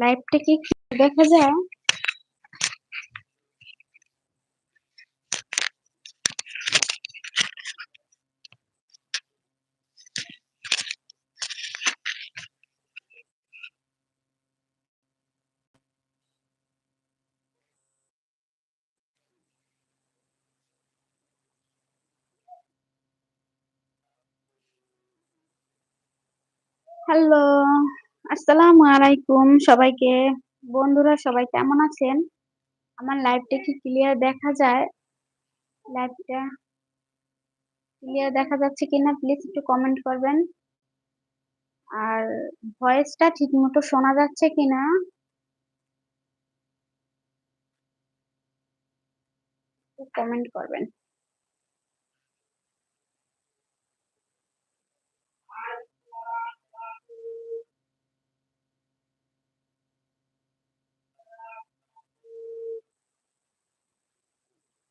লাইভটা কি দেখা যায়? হ্যালো, আসসালামু আলাইকুম সবাইকে। বন্ধুরা সবাই কেমন আছেন? আমার লাইভটা কি ক্লিয়ার দেখা যায়? লাইভটা ক্লিয়ার দেখা যাচ্ছে কিনা প্লিজ একটু কমেন্ট করবেন। আর ভয়েসটা ঠিক মতো শোনা যাচ্ছে কিনা? কমেন্ট করবেন।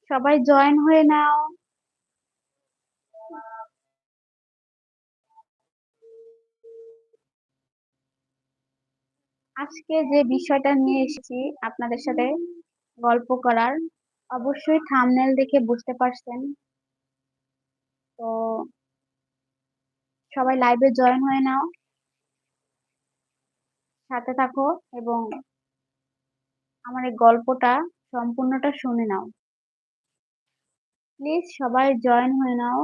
সবাই জয়েন হয়ে নাও। আজকে যে বিষয়টা নিয়ে এসেছি আপনাদের সাথে গল্প করার, অবশ্যই থামনেল দেখে বুঝতে পারছেন। তো সবাই লাইভে জয়েন হয়ে নাও। সাথে থাকো এবং আমার এই গল্পটা সম্পূর্ণটা শুনে নাও। প্লিজ সবাই জয়েন হয়ে নাও।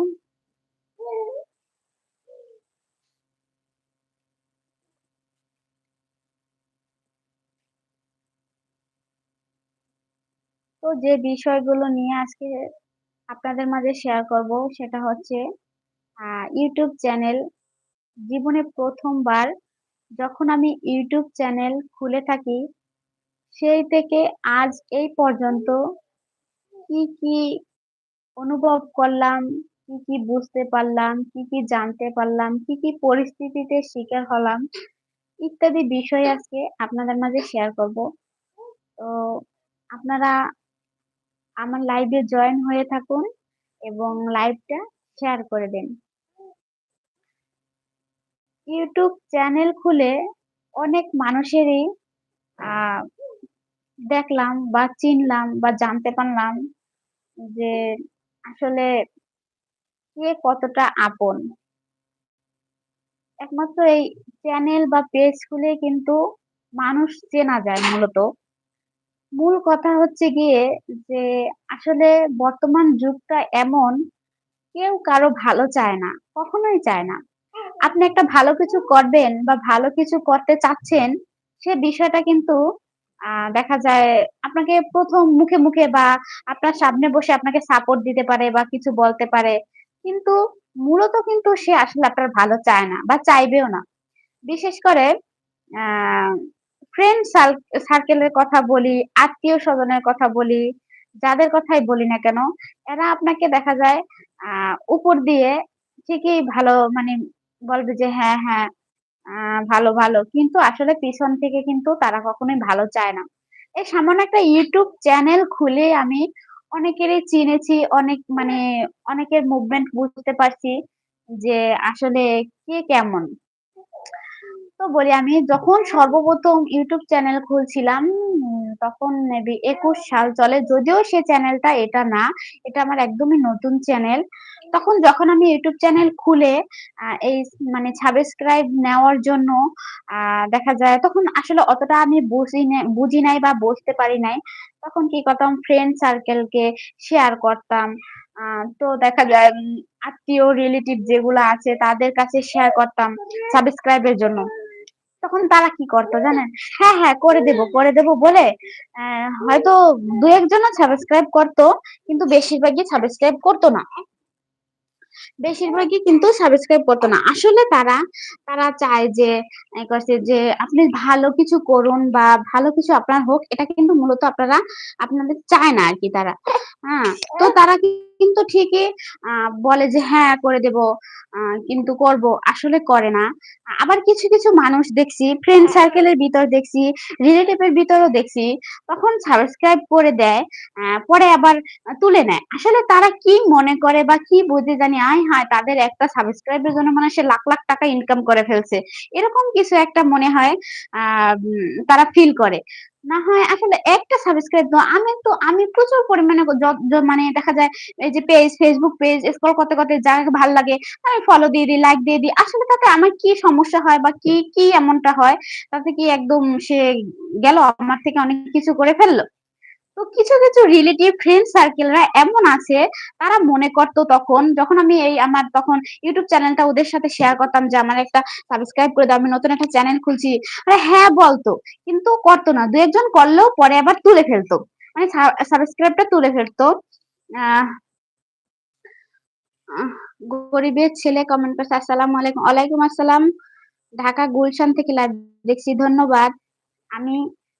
তো যে বিষয়গুলো নিয়ে আজকে আপনাদের মাঝে শেয়ার করব সেটা হচ্ছে ইউটিউব চ্যানেল। জীবনে প্রথমবার যখন আমি ইউটিউব চ্যানেল খুলে থাকি, সেই থেকে আজ এই পর্যন্ত কি, কি অনুভব করলাম, কি, কি বুঝতে পারলাম, কি, কি জানতে পারলাম, কি, কি পরিস্থিতিতে শিকার হলাম, ইত্যাদি বিষয় আজকে আপনাদের মাঝে শেয়ার করব। তো আপনারা আমার লাইভে জয়েন হয়ে থাকুন এবং লাইভটা শেয়ার করে দিন। ইউটিউব চ্যানেল খুলে অনেক মানুষেরই দেখলাম বা চিনলাম বা জানতে পারলাম যে আসলে কে কতটা আপন। একমাত্র এই চ্যানেল বা পেজ খুলে কিন্তু মানুষ চেনা যায় মূলত। মূল কথা হচ্ছে গিয়ে যে আসলে বর্তমান যুগটা এমন কেউ কারও ভালো চায় না, কখনোই চায় না। আপনি একটা ভালো কিছু করবেন বা ভালো কিছু করতে চাচ্ছেন, সে বিষয়টা কিন্তু দেখা যায় আপনাকে প্রথম মুখে, মুখে বা আপনার সামনে বসে আপনাকে সাপোর্ট দিতে পারে বা কিছু বলতে পারে। কিন্তু মূলত কিন্তু সে আসলে আপনার ভালো চায় না বা চাইবেও না। বিশেষ করে ফ্রেন্ড সার্কেলের কথা বলি, আত্মীয়-স্বজনের কথা বলি, যাদের কথাই বলি না কেন, এরা আপনাকে দেখা যায় উপর দিয়ে ঠিকই ভালো মানে বলবে যে হ্যাঁ, হ্যাঁ, ভালো, ভালো। কিন্তু আসলে পিছন থেকে কিন্তু তারা কখনোই ভালো চায় না। এই সামান্য একটা ইউটিউব চ্যানেল খুলে আমি অনেকেরই চিনেছি, অনেক মানে অনেকের মুভমেন্ট বুঝতে পারছি যে আসলে কে কেমন। তো বলি আমি যখন সর্বপ্রথম ইউটিউব চ্যানেল খুলছিলাম তখন ২১ সাল চলে। যদিও সে চ্যানেলটা এটা না, এটা আমার একদমই নতুন চ্যানেল। তখন যখন আমি ইউটিউব চ্যানেল খুলে এই মানে সাবস্ক্রাইব নেওয়ার জন্য দেখা যায় তখন আসলে অতটা আমি বুঝি বুঝি নাই বা বুঝতে পারি নাই। তখন কি করতাম ফ্রেন্ড সার্কেলকে শেয়ার করতাম। তো দেখা যায় আত্মীয় রিলেটিভ যেগুলা আছে তাদের কাছে শেয়ার করতাম সাবস্ক্রাইবের জন্য। তখন তারা কি করতো জানেন? হ্যাঁ, হ্যাঁ করে দেব, করে দেব বলে হয়তো ২-১ জনও সাবস্ক্রাইব করতো কিন্তু বেশিরভাগই সাবস্ক্রাইব করতো না। বেশিরভাগই কিন্তু সাবস্ক্রাইব করতো না। আসলে তারা, তারা চায় যে করছে যে আপনি ভালো কিছু করুন বা ভালো কিছু আপনার হোক এটা কিন্তু মূলত আপনারা আপনাদের চায় না আর কি তারা। হ্যাঁ? তো তারা কি কিন্তু ঠিকই বলে যে হ্যাঁ করে দেব। কিন্তু করব। আসলে করে না। আবার কিছু, কিছু মানুষ দেখছি ফ্রেন্ড সার্কেল এর ভিতর দেখছি, রিলেটিভ এর ভিতরেও দেখছি। তখন সাবস্ক্রাইব করে দেয়। পরে আবার তুলে নেয়। আসলে তারা কি মনে করে বা কি বুঝে জানি আয় হায়! তাদের একটা সাবস্ক্রাইবের জন্য মনে সে লাখ, লাখ টাকা ইনকাম করে ফেলছে। এরকম কিছু একটা মনে হয় তারা ফিল করে। না হয় আসলে একটা সাবস্ক্রাইব তো আমি তো আমি প্রচুর পরিমাণে মানে দেখা যায় এই যে পেজ, ফেসবুক পেজ স্ক্রল করতে, করতে যা ভালো লাগে আমি ফলো দিয়ে দিই, লাইক দিয়ে দিই। আসলে তাতে আমার কি সমস্যা হয় বা কি, কি এমনটা হয়? তাতে কি একদম সে গেল আমার থেকে অনেক কিছু করে ফেলল? তো কিছু, কিছু রিলেটিভ ফ্রেন্ড সার্কেল রা এমন আছে তারা মনে করতো তখন যখন আমি এই আমার তখন YouTube চ্যানেলটা ওদের সাথে শেয়ার করতাম যে আমার একটা সাবস্ক্রাইব করে দাও। আমি নতুন একটা চ্যানেল খুলছি। হ্যাঁ বলতো কিন্তু করতো না। দু একজন করলেও পরে আবার তুলে ফেলতো মানে সাবস্ক্রাইবটা তুলে ফেলতো আহ গরিবের ছেলে কমেন্ট করছে, "আসসালামু আলাইকুম।" ওয়ালাইকুম আসসালাম। ঢাকা গুলশান থেকে লাইভ দেখছি। ধন্যবাদ। আমি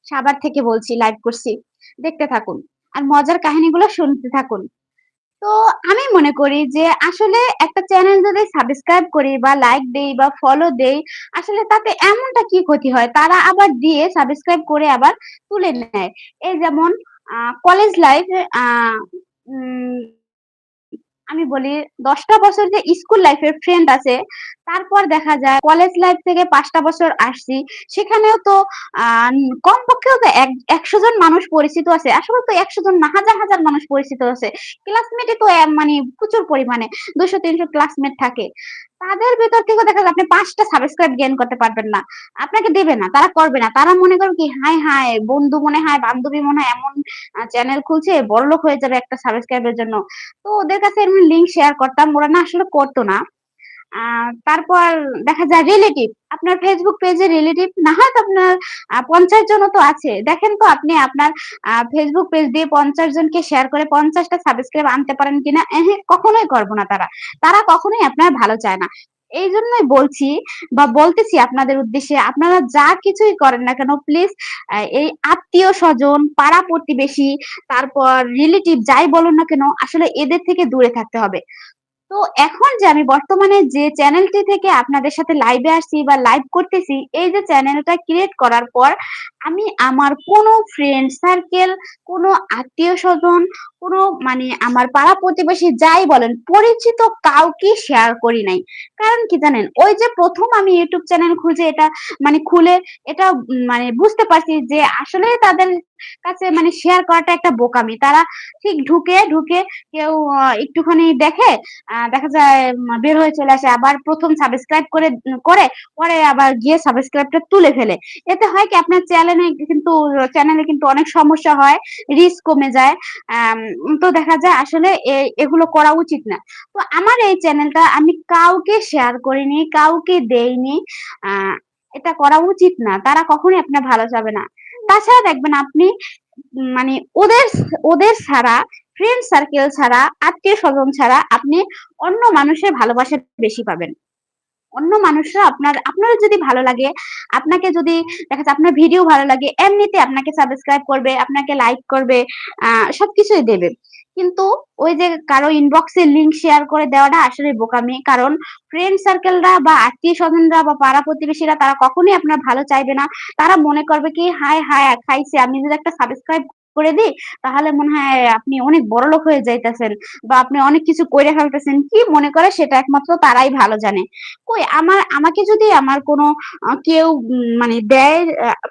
সাভার থেকে বলছি, লাইভ করছি। দেখতে থাকুন। আর মজার কাহিনীগুলো শুনতে থাকুন। তো আমি মনে করি যে আসলে একটা চ্যানেল যদি সাবস্ক্রাইব করি বা লাইক দেই বা ফলো দেই, আসলে তাতে এমনটা কি ক্ষতি হয়? তারা আবার দিয়ে সাবস্ক্রাইব করে আবার তুলে নেয়। এই যেমন কলেজ লাইফ আমি বলি দশটা বছর যে স্কুল লাইফের ফ্রেন্ড আছে, তারপর দেখা যায় কলেজ লাইফ থেকে পাঁচটা বছর আসছি। সেখানেও তো কমপক্ষেও তো একশো ১০০ জন মানুষ পরিচিত আছে। আসলে তো ১০০ জন না হাজার, হাজার মানুষ পরিচিত আছে। ক্লাসমেটে তো মানে প্রচুর পরিমাণে দুশো তিনশো ক্লাসমেট থাকে। তাদের ভেতর থেকে দেখা যায় আপনি পাঁচটা সাবস্ক্রাইব গেইন করতে পারবেন না। আপনাকে দেবে না। তারা করবে না। তারা মনে করবে কি হায়, হায়! বন্ধু মনে হয় বান্ধবী মনে হয় এমন চ্যানেল খুলছে বড়লোক হয়ে যাবে একটা সাবস্ক্রাইবের জন্য। তো ওদের কাছে এমনি লিঙ্ক শেয়ার করতাম। ওরা না আসলে করতো না। তারপর দেখা যায় রিলেটিভ। আপনার ফেসবুক পেজে রিলেটিভ না হয়তো আপনার ৫০ জনও তো আছে। দেখেন তো আপনি আপনার Facebook পেজ দিয়ে ৫০ জনকে শেয়ার করে পঞ্চাশটা সাবস্ক্রাইব আনতে পারেন কিনা? কখনোই করব না তারা। তারা কখনোই আপনার ভালো চায় না। এই জন্যই বলছি বা বলতেছি আপনাদের উদ্দেশ্যে আপনারা যা কিছুই করেন না কেন প্লিজ এই আত্মীয়-স্বজন, পাড়া-প্রতিবেশী, তারপর রিলেটিভ যাই বলুন না কেন আসলে এদের থেকে দূরে থাকতে হবে। তো এখন যে আমি বর্তমানে যে চ্যানেলটি থেকে আপনাদের সাথে লাইভে আসছি বা লাইভ করতেছি, এই যে চ্যানেলটা ক্রিয়েট করার পর আমি আমার কোনো ফ্রেন্ড সার্কেল, কোনো আত্মীয়-স্বজন, কোনো মানে আমার পাড়া-প্রতিবেশী যাই বলেন, পরিচিত কাউকে শেয়ার করি নাই। কারণ কি জানেন? ওই যে প্রথম আমি ইউটিউব চ্যানেল খুঁজে এটা মানে খুলে এটা মানে বুঝতে পারছি যে আসলে তাদের কাছে মানে শেয়ার করাটা একটা বোকামি। তারা ঠিক ঢুকে, ঢুকে কেউ একটুখানি দেখে, দেখা যায় বের হয়ে চলে আসে। আবার প্রথম সাবস্ক্রাইব করে করে পরে আবার গিয়ে সাবস্ক্রাইবটা তুলে ফেলে। এতে হয় কি আপনার চ্যানেলে কিন্তু চ্যানেলে কিন্তু অনেক সমস্যা হয়, রিস্ক কমে যায়। তো দেখা যায় আসলে এগুলো করা উচিত না। তো আমার এই চ্যানেলটা আমি কাউকে শেয়ার করিনি, কাউকে দেইনি। এটা করা উচিত না। তারা কখনোই আপনার ভালো চাবে না। তাছাড়া দেখবেন আপনি মানে ওদের ওদের ছাড়া ফ্রেন্ড সার্কেল ছাড়া, আত্মীয়-স্বজন ছাড়া আপনি অন্য মানুষের ভালোবাসা বেশি পাবেন। অন্য মানুষরা আপনার আপনার যদি ভালো লাগে, আপনাকে যদি দেখা যায় আপনার ভিডিও ভালো লাগে, এমনিতে আপনাকে সাবস্ক্রাইব করবে, আপনাকে লাইক করবে, সবকিছুই দেবে। কিন্তু ওই যে কারও ইনবক্স এ লিঙ্ক শেয়ার করে দেওয়াটা আসলে বোকামি। কারণ ফ্রেন্ড সার্কেলরা বা আত্মীয়-স্বজনরা বা পাড়া-প্রতিবেশীরা তারা কখনোই আপনার ভালো চাইবে না। তারা মনে করবে কি হায়, হায় খাইছে। আমি যদি একটা সাবস্ক্রাইব করে দিই, তাহলে মনে হয় আপনি অনেক বড়লোক হয়ে যাইতেছেন বা আপনি অনেক কিছু করে ফেলতেছেন। কি মনে করে সেটা একমাত্র তারাই ভালো জানে। কই আমার আমাকে যদি আমার কোন কেউ মানে দেয়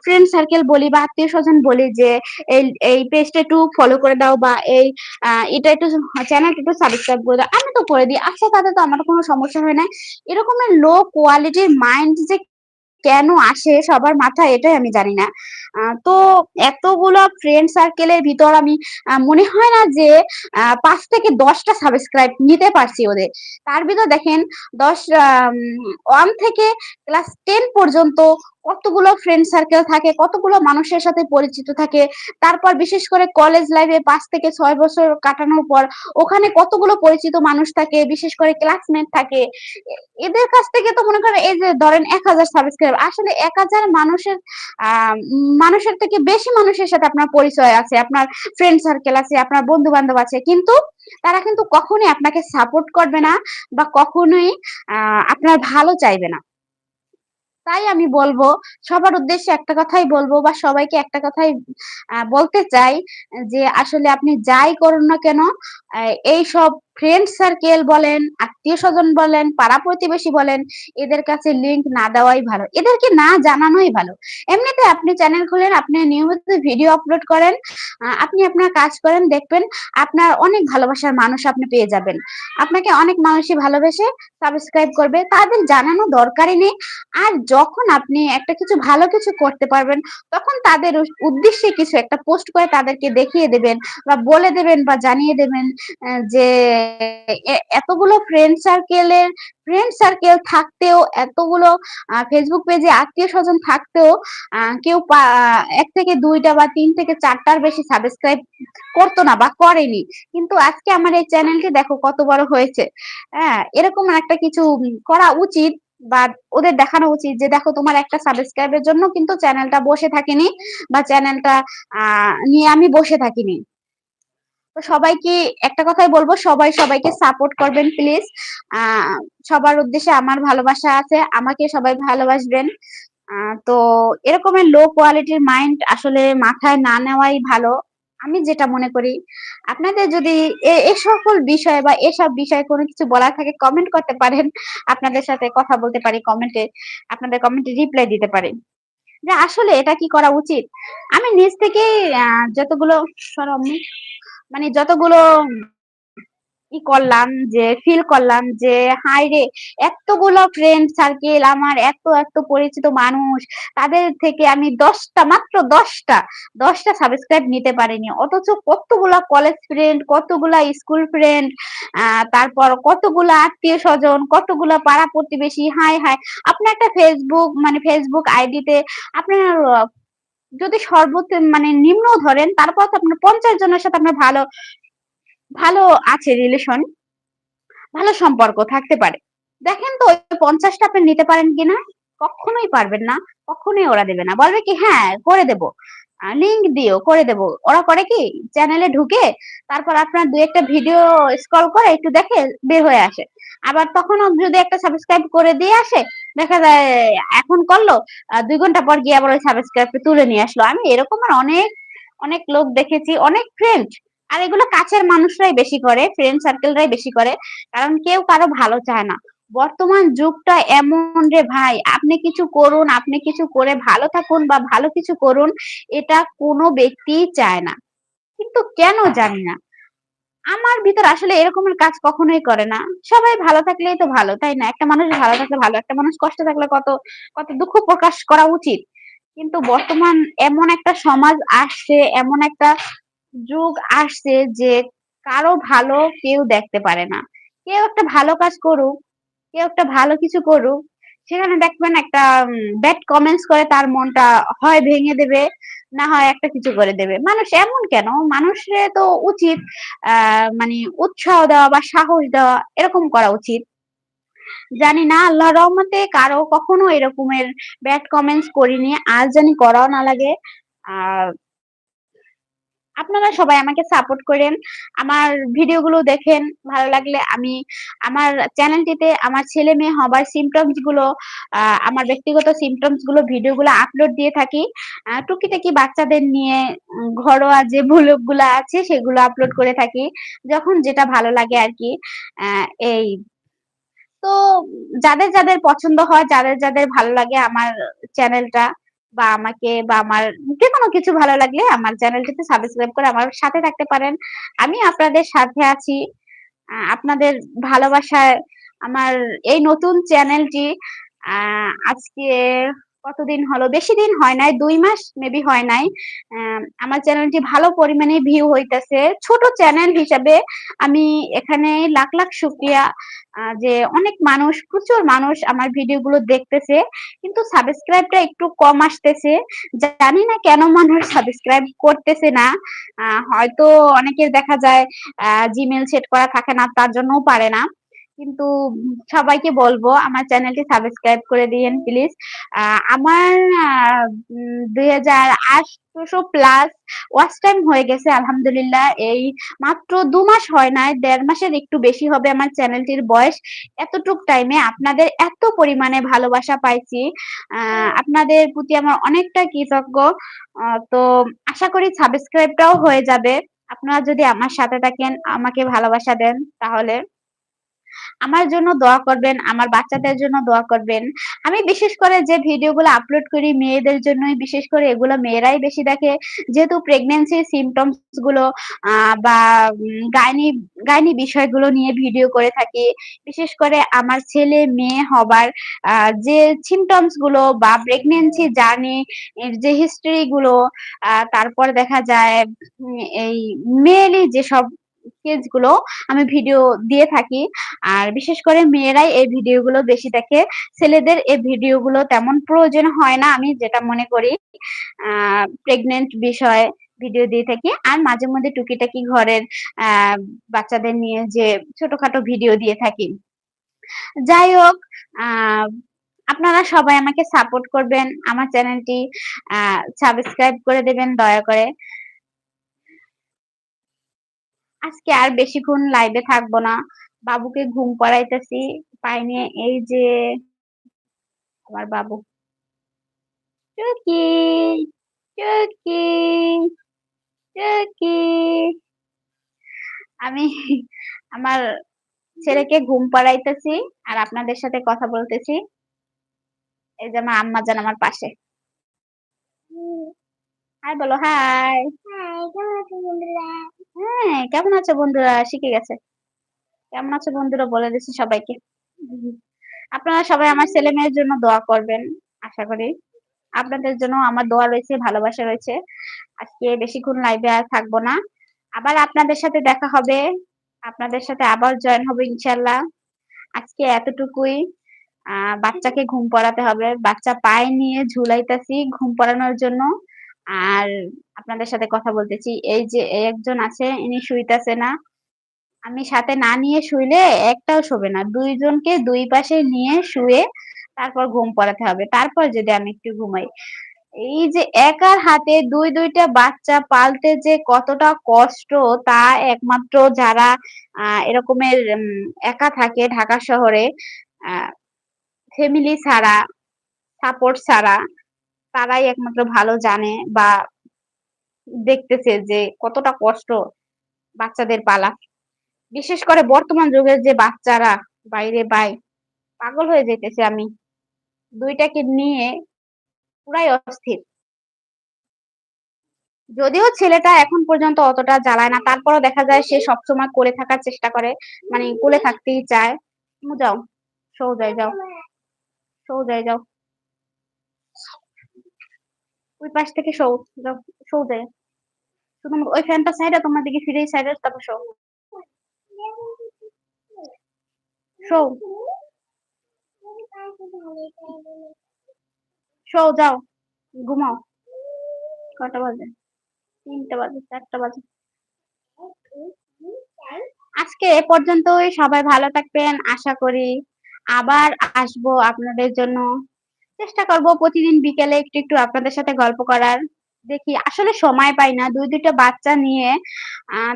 ফ্রেন্ড সার্কেল বলি বা আত্মীয়-স্বজন বলি যে এই এই পেজটা একটু ফলো করে দাও বা এই এটা একটু চ্যানেলটা একটু সাবস্ক্রাইব করে দাও। আমি তো করে দিই। আচ্ছা তাতে তো আমার কোনো সমস্যা হয় নাই। এরকমের লো কোয়ালিটির মাইন্ড যে কেন আসে সবার মাথায় এটাই আমি জানি না। তো এতগুলো ফ্রেন্ড সার্কেলের ভিতর আমি মনে হয় না যে পাঁচ ৫ থেকে দশটা সাবস্ক্রাইব নিতে পারছি ওদের। তার ভিতর দেখেন ১০ আম 1 থেকে ক্লাস টেন পর্যন্ত কতগুলো ফ্রেন্ড সার্কেল থাকে, কতগুলো মানুষের সাথে পরিচিত থাকে। তারপর বিশেষ করে কলেজ লাইফে পাঁচ থেকে ছয় বছর কাটানোর পর ওখানে কতগুলো পরিচিত মানুষ থাকে, বিশেষ করে ক্লাসমেট থাকে। এদের কাছ থেকে তো মনে করেন এই যে ধরেন ১০০০ সাবস্ক্রাইব আসলে ১০০০ মানুষের আ মানুষের থেকে বেশি মানুষের সাথে আপনার পরিচয় আছে, আপনার ফ্রেন্ড সার্কেল আছে, আপনার বন্ধু-বান্ধব আছে। কিন্তু তারা কিন্তু কখনোই আপনাকে সাপোর্ট করবে না বা কখনোই আপনার ভালো চাইবে না। তাই আমি বলব, সবার উদ্দেশ্যে একটা কথাই বলব বা সবাইকে একটা কথাই বলতে চাই যে আসলে আপনি যাই করুন না কেন এই এইসব ফ্রেন্ড সার্কেল বলেন, আত্মীয় স্বজন বলেন, পাড়া-প্রতিবেশী বলেন, এদের কাছে লিঙ্ক না দেওয়াই ভালো। এদেরকে না জানানোই ভালো। এমনিতে আপনি চ্যানেল খুলেন, আপনি নিয়মিত ভিডিও আপলোড করেন, আপনি আপনার কাজ করেন, দেখবেন আপনার অনেক ভালোবাসার মানুষ আপনি পেয়ে যাবেন। আপনাকে অনেক মানুষই ভালোবেসে সাবস্ক্রাইব করবে। তাদের জানানো দরকারই নেই। আর যখন আপনি একটা কিছু ভালো কিছু করতে পারবেন, তখন তাদের উদ্দেশ্যে কিছু একটা পোস্ট করে তাদেরকে দেখিয়ে দেবেন বা বলে দেবেন বা জানিয়ে দেবেন যে এতগুলো ফ্রেন্ড সার্কেলের ফ্রেন্ড সার্কেল থাকতেও, এতগুলো Facebook পেজে আত্মীয়স্বজন থাকতেও আ কেউ ১ থেকে দুইটা বা তিন থেকে চারটার বেশি সাবস্ক্রাইব করতো না বা করেনি। কিন্তু আজকে আমার এই চ্যানেলটি দেখো কত বড় হয়েছে। হ্যাঁ? এরকম একটা কিছু করা উচিত বা ওদের দেখানো উচিত যে দেখো তোমার একটা সাবস্ক্রাইবের জন্য কিন্তু চ্যানেলটা বসে থাকেনি বা চ্যানেলটা নিয়ে আমি বসে থাকিনি। তো সবাইকে একটা কথাই বলব, সবাই সবাইকে সাপোর্ট করবেন প্লিজ। সবার উদ্দেশ্যে আমার ভালোবাসা আছে। আমাকে সবাই ভালোবাসবেন। তো এরকমের লো কোয়ালিটির মাইন্ড আসলে মাথায় না নেওয়াই ভালো। আমি যেটা মনে করি। আপনাদের যদি এ সকল বিষয় বা এসব বিষয়ে কোনো কিছু বলার থাকে কমেন্ট করতে পারেন। আপনাদের সাথে কথা বলতে পারি কমেন্টে। আপনাদের কমেন্টে রিপ্লাই দিতে পারি। যে আসলে এটা কি করা উচিত? আমি নিজ থেকেই যতগুলো মানে যতগুলো ই করলাম যে ফিল করলাম যে হাই রে এত্তগুলো ফ্রেন্ড সার্কেল আমার এত, এত পরিচিত মানুষ। তাদের থেকে আমি দশটা মাত্র দশটা দশটা সাবস্ক্রাইব নিতে পারিনি। অথচ কতগুলা কলেজ ফ্রেন্ড, কতগুলা স্কুল ফ্রেন্ড, তারপর কতগুলা আত্মীয়স্বজন, কতগুলা পাড়া-প্রতিবেশী। হায়, হায়! আপনি একটা ফেসবুক মানে ফেসবুক আইডিতে আপনার যদি সর্বোচ্চ মানে নিম্ন ধরেন তারপর তো আপনার ৫০ জনের সাথে আপনার ভালো ভালো আছে রিলেশন। ভালো সম্পর্ক থাকতে পারে। দেখেন তো ৫০ আপনি নিতে পারেন কিনা? কখনোই পারবেন না। কখনোই ওরা দেবে না। বলবে কি হ্যাঁ, করে দেব। লিঙ্ক দিও, করে দেব। ওরা করে কি? চ্যানেলে ঢুকে তারপর আপনার দু একটা ভিডিও স্ক্রল করে একটু দেখে বের হয়ে আসে। আবার তখন যদি একটা সাবস্ক্রাইব করে দিয়ে আসে, দেখা যায় এখন করল দুই ঘণ্টা পর গিয়ে আবার ওই সাবস্ক্রাইবটা তুলে নিয়ে আসলো। আমি এরকমের অনেক, অনেক লোক দেখেছি, অনেক ফ্রেন্ড। আর এগুলো কাছের মানুষরাই বেশি করে, ফ্রেন্ড সার্কেলরাই বেশি করে। কারণ কেউ কারও ভালো চায় না। বর্তমান যুগটা এমন রে ভাই, আপনি কিছু করুন, আপনি কিছু করে ভালো থাকুন বা ভালো কিছু করুন, এটা কোনো ব্যক্তি চায় না। কিন্তু কেন জানি না। আমার ভিতর আসলে এরকমের কাজ কখনোই করে না। সবাই ভালো থাকলেই তো ভালো, তাই না? একটা মানুষ ভালো থাকলে ভালো। একটা মানুষ কষ্ট থাকলে কত, কত দুঃখ প্রকাশ করা উচিত। কিন্তু বর্তমান এমন একটা সমাজ আসছে, এমন একটা যুগ আসছে যে কারও ভালো কেউ দেখতে পারে না। কেউ একটা ভালো কাজ করুক, কেউ একটা ভালো কিছু করুক, সেখানে দেখবেন একটা ব্যাড কমেন্টস করে তার মনটা হয় ভেঙে দেবে, না হয় একটা কিছু করে দেবে। মানুষ এমন কেন? মানুষের তো উচিত মানে উৎসাহ দেওয়া বা সাহস দেওয়া এরকম করা উচিত। জানি না আল্লাহর রহমতে কারও কখনো এরকমের ব্যাড কমেন্টস করিনি। আর জানি করাও না লাগে। আর আপনারা সবাই আমাকে সাপোর্ট করেন। আমার ভিডিওগুলো দেখেন। ভালো লাগলে আমি আমার চ্যানেলটিতে আমার ছেলে-মেয়ে হবার সিম্পটমসগুলো আমার ব্যক্তিগত সিম্পটমসগুলো ভিডিওগুলো আপলোড দিয়ে থাকি। টুকিটাকি বাচ্চাদের নিয়ে ঘরোয়া যে ভ্লগগুলা আছে সেগুলো আপলোড করে থাকি। যখন যেটা ভালো লাগে আরকি। আ এই তো যাদের, যাদের পছন্দ হয়, যাদের, যাদের ভালো লাগে আমার চ্যানেলটা বা আমাকে বা আমার যে কোনো কিছু ভালো লাগলে আমার চ্যানেলটিতে সাবস্ক্রাইব করে আমার সাথে থাকতে পারেন। আমি আপনাদের সাথে আছি। আপনাদের ভালোবাসায় আমার এই নতুন চ্যানেলটি আজকে কতদিন হলো? বেশি দিন হয় নাই। দুই মাস মেবি হয় নাই। আমার চ্যানেলটি ভালো পরিমাণে ভিউ হইতেছে। ছোট চ্যানেল হিসাবে আমি এখানে লাখ, লাখ শুকরিয়া যে অনেক মানুষ প্রচুর মানুষ আমার ভিডিওগুলো দেখতেছে। কিন্তু সাবস্ক্রাইবটা একটু কম আসতেছে। জানি না কেন মানুষ সাবস্ক্রাইব করতেছে না। হয়তো অনেকের দেখা যায় Gmail সেট করা থাকে না তার জন্যও পারে না। কিন্তু সবাইকে বলব আমার চ্যানেলটি সাবস্ক্রাইব করে দিয়েন প্লিজ। আমার আ উম ২,৮০০ প্লাস ওয়াচ টাইম হয়ে গেছে আলহামদুলিল্লাহ। এই মাত্র ২ মাস হয় নাই, ১.৫ মাসের একটু বেশি হবে আমার চ্যানেলটির বয়স। এতটুক টাইমে আপনাদের এত পরিমাণে ভালোবাসা পাইছি। আপনাদের প্রতি আমার অনেকটা কৃতজ্ঞ। তো আশা করি সাবস্ক্রাইবটাও হয়ে যাবে। আপনারা যদি আমার সাথে থাকেন, আমাকে ভালোবাসা দেন তাহলে। আমার জন্য দোয়া করবেন, আমার বাচ্চাদের জন্য দোয়া করবেন। আমি বিশেষ করে যে ভিডিওগুলো আপলোড করি মেয়েদের জন্যই বিশেষ করে এগুলো মেয়েরাই বেশি দেখে। যেহেতু প্রেগন্যান্সি সিম্পটমসগুলো বা গাইনি গাইনি বিষয়গুলো নিয়ে ভিডিও করে থাকি। বিশেষ করে আমার ছেলে-মেয়ে হবার আ যে সিম্পটমসগুলো বা প্রেগনেন্সি জার্নি যে হিস্টরি গুলো তারপর দেখা যায় এই মেয়েলি যেসব গুলো আমি ভিডিও দিয়ে থাকি। আর বিশেষ করে মেয়েরাই এই ভিডিওগুলো বেশি দেখে। ছেলেদের এই ভিডিওগুলো তেমন প্রয়োজন হয় না, আমি যেটা মনে করি। আ প্রেগন্যান্ট বিষয়ে ভিডিও দিয়ে থাকি। আর মাঝে মধ্যে টুকিটাকি ঘরের বাচ্চাদের নিয়ে যে ছোটখাটো ভিডিও দিয়ে থাকি। যাই হোক আপনারা সবাই আমাকে সাপোর্ট করবেন। আমার চ্যানেলটি সাবস্ক্রাইব করে দেবেন দয়া করে। আজকে আর বেশিক্ষণ লাইভে থাকব না। বাবুকে ঘুম পাড়াইতেছি। পাইনি এই যে আমার বাবু। টুকি, টুকি, টুকি। আমি আমার ছেলেকে ঘুম পাড়াইতেছি আর আপনাদের সাথে কথা বলতেছি। এই যে আমার আম্মাজান আমার পাশে। হাই বলো হাই। হাই, কেমন আছো বন্ধুরা? হ্যাঁ, কেমন আছো বন্ধুরা? শিখে গেছে। কেমন আছো বন্ধুরা বলে দিছি সবাইকে। আপনারা সবাই আমার ছেলে-মেয়ের জন্য দোয়া করবেন। আশা করি। আপনাদের জন্য আমার দোয়া রয়েছে, ভালোবাসা রয়েছে। আজকে বেশিক্ষণ লাইভে আর থাকব না। আবার আপনাদের সাথে দেখা হবে। আপনাদের সাথে আবার জয়েন হবে ইনশাল্লাহ আজকে এতটুকুই। আ বাচ্চাকে ঘুম পড়াতে হবে। বাচ্চা পায়ে নিয়ে ঝুলাইতাছি ঘুম পড়ানোর জন্য। আর আপনাদের সাথে কথা বলতেছি। এই যে একজন আছে ইনি শুইতাছে না। আমি সাথে না নিয়ে শুইলে একটাও শোবে না। দুইজনকে দুই পাশে নিয়ে শুয়ে তারপর ঘুম পড়াতে হবে। তারপর যদি আমি একটু ঘুমাই। এই যে একার হাতে দুই দুইটা বাচ্চা পালতে যে কতটা কষ্ট তা একমাত্র যারা আ এরকমের একা থাকে ঢাকা শহরে আ ফ্যামিলি ছাড়া, সাপোর্ট ছাড়া তারাই একমাত্র ভালো জানে বা দেখতেছে যে কতটা কষ্ট বাচ্চাদের পালা। বিশেষ করে বর্তমান যুগের যে বাচ্চারা বাইরে বাই পাগল হয়ে যেতেছে আমি। দুইটাকে নিয়ে পুরাই অস্থির। যদিও ছেলেটা এখন পর্যন্ত অতটা জ্বালায় না। তারপরও দেখা যায় সে সবসময় কোলে থাকার চেষ্টা করে। মানে কোলে থাকতেই চায়। যাও, সোজাই যাও। সোজাই যাও। ওই পাশ থেকে সও, যাও, সোজাই। শুধু ওই ফ্যানটা ছাইড়া তোমার দিকে ফিরে ছাইড়া তারপর সও। সও। সও যাও। ঘুমাও। কটা বাজে? তিনটা বাজে, চারটা বাজে। আজকে এ পর্যন্তই। সবাই ভালো থাকবেন আশা করি। আবার আসব আপনাদের জন্য। চেষ্টা করব প্রতিদিন বিকেলে একটু, একটু আপনাদের সাথে গল্প করার। দেখি আসলে সময় পাই না। ২-২ টা বাচ্চা নিয়ে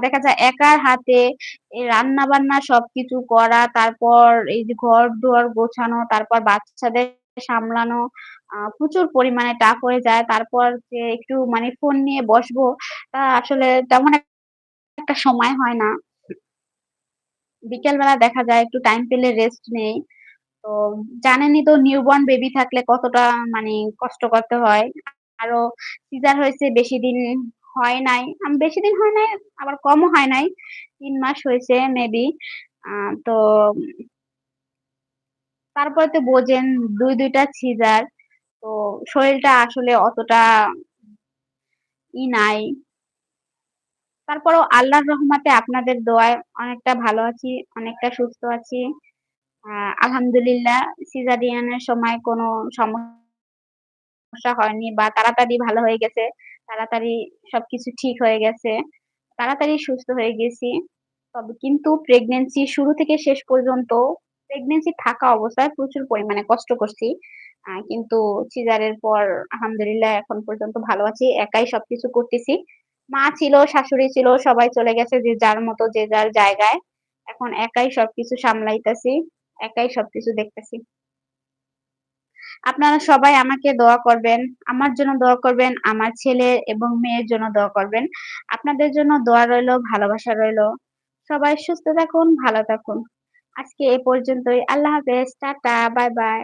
দেখা যায় একার হাতে এ রান্না-বান্না সবকিছু করা, তারপর এই যে ঘর-দুয়ার গোছানো, তারপর বাচ্চাদের সামলানো প্রচুর পরিমাণে টাফ হয়ে যায়। তারপর যে একটু মানে ফোন নিয়ে বসবো তা আসলে তেমন একটা সময় হয় না। বিকেলবেলা দেখা যায় একটু টাইম পেলে রেস্ট নেই। তো জানেনই তো নিউবর্ন বেবি থাকলে কতটা মানে কষ্ট করতে হয়। আরও সিজার হয়েছে বেশি দিন হয় নাই। বেশি দিন হয় নাই, আবার কমও হয় নাই। তিন মাস হয়েছে মেবি। তো তারপরে তো বোঝেন দুই দুইটা সিজার। তো শরীরটা আসলে অতটা ই নাই। তারপরেও আল্লাহর রহমতে আপনাদের দোয়ায় অনেকটা ভালো আছি, অনেকটা সুস্থ আছি। আলহামদুলিল্লাহ সিজারিয়ানের সময় কোনো সমস্যা হয়নি বা তাড়াতাড়ি ভালো হয়ে গেছে। তাড়াতাড়ি সবকিছু ঠিক হয়ে গেছে। তাড়াতাড়ি সুস্থ হয়ে গেছি। তবে কিন্তু প্রেগনেন্সি শুরু থেকে শেষ পর্যন্ত প্রেগনেন্সি থাকা অবস্থায় প্রচুর পরিমাণে কষ্ট করছি। কিন্তু সিজারের পর আলহামদুলিল্লাহ এখন পর্যন্ত ভালো আছি। একাই সবকিছু করতেছি। মা ছিল, শাশুড়ি ছিল, সবাই চলে গেছে যে যার মতো যে যার জায়গায়। এখন একাই সবকিছু সামলাইতাছি। একাই সবকিছু দেখতেছি। আপনারা সবাই আমাকে দোয়া করবেন, আমার জন্য দোয়া করবেন, আমার ছেলে এবং মেয়ের জন্য দোয়া করবেন। আপনাদের জন্য দোয়া রইল, ভালোবাসা রইল। সবাই সুস্থ থাকুন, ভালো থাকুন। আজকে এ পর্যন্তই। আল্লাহ হাফেজ, টাটা, বাই বাই।